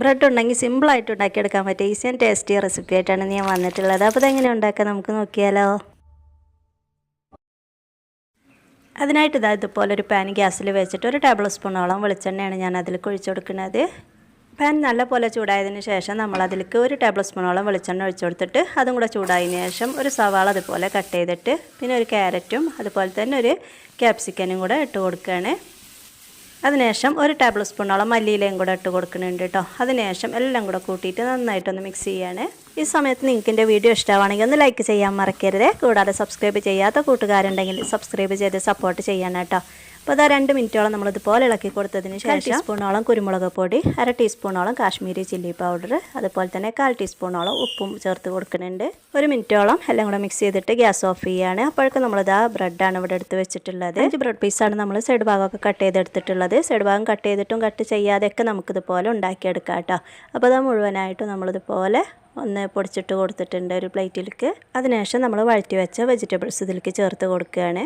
Bread ഉണ്ടെങ്കിൽ സിമ്പിളായിട്ട് ഉണ്ടാക്കിയെടുക്കാൻ പറ്റും ഈസി ആൻഡ് ടേസ്റ്റി റെസിപ്പി ആയിട്ടാണ് ഞാൻ വന്നിട്ടുള്ളത്. അപ്പോൾ അതെങ്ങനെ ഉണ്ടാക്കാം നമുക്ക് നോക്കിയാലോ. അതിനായിട്ട് ഇതാ ഇതുപോലെ ഒരു പാൻ ഗ്യാസിൽ വെച്ചിട്ട് ഒരു ടേബിൾ സ്പൂണോളം വെളിച്ചെണ്ണയാണ് ഞാൻ അതിൽ ഒഴിച്ചു കൊടുക്കുന്നത്. പാൻ നല്ലപോലെ ചൂടായതിന് ശേഷം നമ്മൾ അതിലേക്ക് ഒരു ടേബിൾ സ്പൂണോളം വെളിച്ചെണ്ണ ഒഴിച്ചു കൊടുത്തിട്ട് അതും കൂടെ ചൂടായതിന് ശേഷം ഒരു സവാള അതുപോലെ കട്ട് ചെയ്തിട്ട് പിന്നെ ഒരു ക്യാരറ്റും അതുപോലെ തന്നെ ഒരു ക്യാപ്സിക്കനും കൂടെ ഇട്ട് കൊടുക്കുകയാണ്. അതിനുശേഷം ഒരു ടേബിൾ സ്പൂണോളം മല്ലിയിലയും കൂടെ ഇട്ട് കൊടുക്കുന്നുണ്ട് കേട്ടോ. അതിനുശേഷം എല്ലാം കൂടെ കൂട്ടിയിട്ട് നന്നായിട്ടൊന്ന് മിക്സ് ചെയ്യാണ്. ഈ സമയത്ത് നിങ്ങൾക്ക് എന്റെ വീഡിയോ ഇഷ്ടമാണെങ്കിൽ ഒന്ന് ലൈക്ക് ചെയ്യാൻ മറക്കരുത്. കൂടാതെ സബ്സ്ക്രൈബ് ചെയ്യാത്ത കൂട്ടുകാരുണ്ടെങ്കിൽ സബ്സ്ക്രൈബ് ചെയ്ത് സപ്പോർട്ട് ചെയ്യണം കേട്ടോ. അപ്പോൾ അതാ രണ്ട് മിനിറ്റോളം നമ്മളിതുപോലെ ഇളക്കി കൊടുത്തതിന് ശേഷം ടീസ്പൂണോളം കുരുമുളക് പൊടി അര ടീസ്പൂണോളം കാശ്മീരി ചില്ലി പൗഡർ അതുപോലെ തന്നെ കാൽ ടീസ്പൂണോളം ഉപ്പും ചേർത്ത് കൊടുക്കുന്നുണ്ട്. ഒരു മിനിറ്റോളം എല്ലാം കൂടെ മിക്സ് ചെയ്തിട്ട് ഗ്യാസ് ഓഫ് ചെയ്യാണ്. അപ്പോഴേക്കും നമ്മളിതാ ബ്രെഡാണ് ഇവിടെ എടുത്ത് വെച്ചിട്ടുള്ളത്. അഞ്ച് ബ്രെഡ് പീസാണ് നമ്മൾ സൈഡ് ഭാഗമൊക്കെ കട്ട് ചെയ്തെടുത്തിട്ടുള്ളത്. സൈഡ് ഭാഗം കട്ട് ചെയ്തിട്ടും കട്ട് ചെയ്യാതെയൊക്കെ നമുക്കിതുപോലെ ഉണ്ടാക്കിയെടുക്കാം കേട്ടോ. അപ്പോൾ അത് മുഴുവനായിട്ടും നമ്മളിതുപോലെ ഒന്ന് പൊടിച്ചിട്ട് കൊടുത്തിട്ടുണ്ട് ഒരു പ്ലേറ്റിലേക്ക് അതിനുശേഷം നമ്മൾ വഴറ്റി വെച്ച വെജിറ്റബിൾസ് ഇതിലേക്ക് ചേർത്ത് കൊടുക്കുകയാണ്.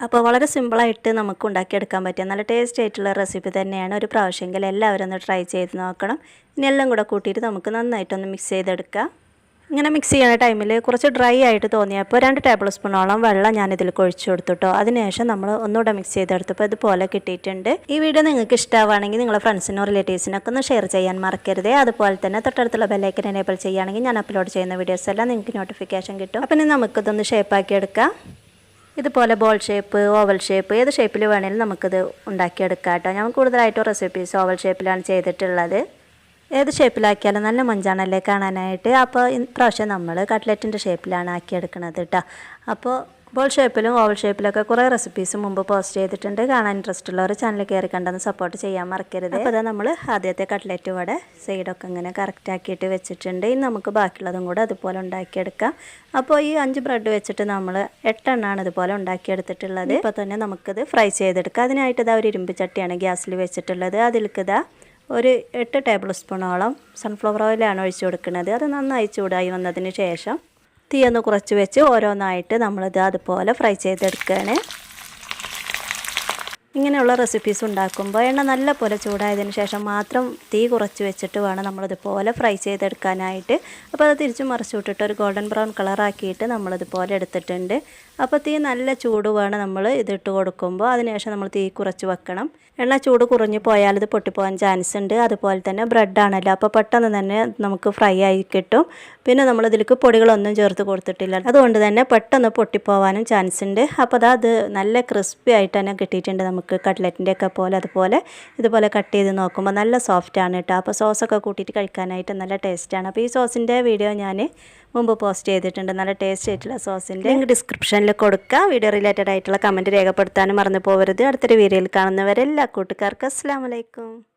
അപ്പോൾ വളരെ സിമ്പിളായിട്ട് നമുക്ക് ഉണ്ടാക്കിയെടുക്കാൻ പറ്റിയ നല്ല ടേസ്റ്റ് ആയിട്ടുള്ള റെസിപ്പി തന്നെയാണ് ഒരു പ്രാവശ്യമെങ്കിൽ എല്ലാവരും ഒന്ന് ട്രൈ ചെയ്ത് നോക്കണം. ഇനി എല്ലാം കൂടെ കൂട്ടിയിട്ട് നമുക്ക് നന്നായിട്ടൊന്ന് മിക്സ് ചെയ്തെടുക്കാം. ഇങ്ങനെ മിക്സ് ചെയ്യുന്ന ടൈമിൽ കുറച്ച് ഡ്രൈ ആയിട്ട് തോന്നിയപ്പോൾ രണ്ട് ടേബിൾ സ്പൂണോളം വെള്ളം ഞാൻ ഇതിൽ കൊഴിച്ചു കൊടുത്തുട്ടോ. അതിനുശേഷം നമ്മൾ ഒന്നുകൂടെ മിക്സ് ചെയ്തെടുത്തപ്പോൾ ഇതുപോലെ കിട്ടിയിട്ടുണ്ട്. ഈ വീഡിയോ നിങ്ങൾക്ക് ഇഷ്ടമാണെങ്കിൽ നിങ്ങളുടെ ഫ്രണ്ട്സിനോ റിലേറ്റീവ്സിനൊക്കെ ഒന്ന് ഷെയർ ചെയ്യാൻ മറക്കരുത്. അതുപോലെ തന്നെ തൊട്ടടുത്തുള്ള ബെല്ലൈക്കൻ എനേബിൾ ചെയ്യുകയാണെങ്കിൽ ഞാൻ അപ്ലോഡ് ചെയ്യുന്ന വീഡിയോസ് എല്ലാം നിങ്ങൾക്ക് നോട്ടിഫിക്കേഷൻ കിട്ടും. അപ്പം ഇനി നമുക്കിതൊന്ന് ഷേപ്പാക്കി എടുക്കാം. ഇതുപോലെ ബോൾ ഷേപ്പ് ഓവൽ ഷേപ്പ് ഏത് ഷേപ്പിൽ വേണമെങ്കിലും നമുക്കിത് ഉണ്ടാക്കിയെടുക്കാം കേട്ടോ. ഞാൻ കൂടുതലായിട്ടും റെസിപ്പീസ് ഓവൽ ഷേപ്പിലാണ് ചെയ്തിട്ടുള്ളത്. ഏത് ഷേപ്പിലാക്കിയാലും നല്ല മഞ്ചാണല്ലേ കാണാനായിട്ട്. അപ്പോൾ ഇപ്രാവശ്യം നമ്മൾ കട്ട്ലറ്റിന്റെ ഷേപ്പിലാണ് ആക്കിയെടുക്കുന്നത് കേട്ടോ. അപ്പോൾ ബോൾ ഷേപ്പിലും ഓവൽ ഷേപ്പിലൊക്കെ കുറേ റെസിപ്പീസ് മുമ്പ് പോസ്റ്റ് ചെയ്തിട്ടുണ്ട്. കാണാൻ ഇൻട്രസ്റ്റ് ഉള്ളവർ ചാനൽ കയറി കണ്ടെന്ന് സപ്പോർട്ട് ചെയ്യാൻ മറക്കരുത്. അപ്പോൾ നമ്മൾ ആദ്യത്തെ കട്ട്ലറ്റ് ഇവിടെ സൈഡൊക്കെ ഇങ്ങനെ കറക്റ്റ് ആക്കിയിട്ട് വെച്ചിട്ടുണ്ട്. ഇനി നമുക്ക് ബാക്കിയുള്ളതും കൂടെ അതുപോലെ ഉണ്ടാക്കിയെടുക്കാം. അപ്പോൾ ഈ അഞ്ച് ബ്രെഡ് വെച്ചിട്ട് നമ്മൾ എട്ടെണ്ണമാണ് ഇതുപോലെ ഉണ്ടാക്കിയെടുത്തിട്ടുള്ളത്. ഇപ്പോൾ തന്നെ നമുക്കിത് ഫ്രൈ ചെയ്തെടുക്കാം. അതിനായിട്ട് ഇതാ ഒരു ഇരുമ്പ് ചട്ടിയാണ് ഗ്യാസിൽ വെച്ചിട്ടുള്ളത്. അതിൽക്കിതാ ഒരു എട്ട് ടേബിൾ സ്പൂണോളം സൺഫ്ലവർ ഓയിലാണ് ഒഴിച്ചു കൊടുക്കുന്നത്. അത് നന്നായി ചൂടായി വന്നതിന് ശേഷം തീ ഒന്ന് കുറച്ച് വെച്ച് ഓരോന്നായിട്ട് നമ്മളിത് അതുപോലെ ഫ്രൈ ചെയ്തെടുക്കുകയാണ് ഇങ്ങനെയുള്ള റെസിപ്പീസ് ഉണ്ടാക്കുമ്പോൾ എണ്ണ നല്ല പോലെ ചൂടായതിന് ശേഷം മാത്രം തീ കുറച്ച് വെച്ചിട്ട് വേണം നമ്മളിതുപോലെ ഫ്രൈ ചെയ്തെടുക്കാനായിട്ട്. അപ്പോൾ അത് തിരിച്ച് മറിച്ച് വിട്ടിട്ട് ഒരു ഗോൾഡൻ ബ്രൗൺ കളറാക്കിയിട്ട് നമ്മളിതുപോലെ എടുത്തിട്ടുണ്ട്. അപ്പോൾ തീ നല്ല ചൂട് വേണം നമ്മൾ ഇതിട്ട് കൊടുക്കുമ്പോൾ അതിനുശേഷം നമ്മൾ തീ കുറച്ച് വെക്കണം. എണ്ണ ചൂട് കുറഞ്ഞ് പോയാൽ ഇത് പൊട്ടിപ്പോകാൻ ചാൻസ് ഉണ്ട്. അതുപോലെ തന്നെ ബ്രെഡാണല്ലോ അപ്പോൾ പെട്ടെന്ന് തന്നെ നമുക്ക് ഫ്രൈ ആയി കിട്ടും. പിന്നെ നമ്മൾ ഇതിലേക്ക് പൊടികളൊന്നും ചേർത്ത് കൊടുത്തിട്ടില്ല. അതുകൊണ്ട് തന്നെ പെട്ടെന്ന് പൊട്ടിപ്പോവാനും ചാൻസ് ഉണ്ട്. അപ്പോൾ അതാ നല്ല ക്രിസ്പി ആയിട്ട് തന്നെ കിട്ടിയിട്ടുണ്ട് നമുക്ക്. കട്ട്ലറ്റിന്റെ ഒക്കെ പോലെ അതുപോലെ ഇതുപോലെ കട്ട് ചെയ്ത് നോക്കുമ്പോൾ നല്ല സോഫ്റ്റ് ആണ് കേട്ടോ അപ്പോൾ സോസൊക്കെ കൂട്ടിയിട്ട് കഴിക്കാനായിട്ട് നല്ല ടേസ്റ്റാണ് അപ്പോൾ ഈ സോസിന്റെ വീഡിയോ ഞാൻ മുമ്പ് പോസ്റ്റ് ചെയ്തിട്ടുണ്ട്. നല്ല ടേസ്റ്റ് ആയിട്ടുള്ള സോസിന്റെ ലിങ്ക് ഡിസ്ക്രിപ്ഷനിൽ കൊടുക്കുക വീഡിയോ റിലേറ്റഡ് ആയിട്ടുള്ള കമന്റ് രേഖപ്പെടുത്താനും മറന്നു പോകരുത് അടുത്തൊരു വീഡിയോയിൽ കാണുന്നവരെല്ലാ കൂട്ടുകാർക്കും അസ്സാം വലൈക്കും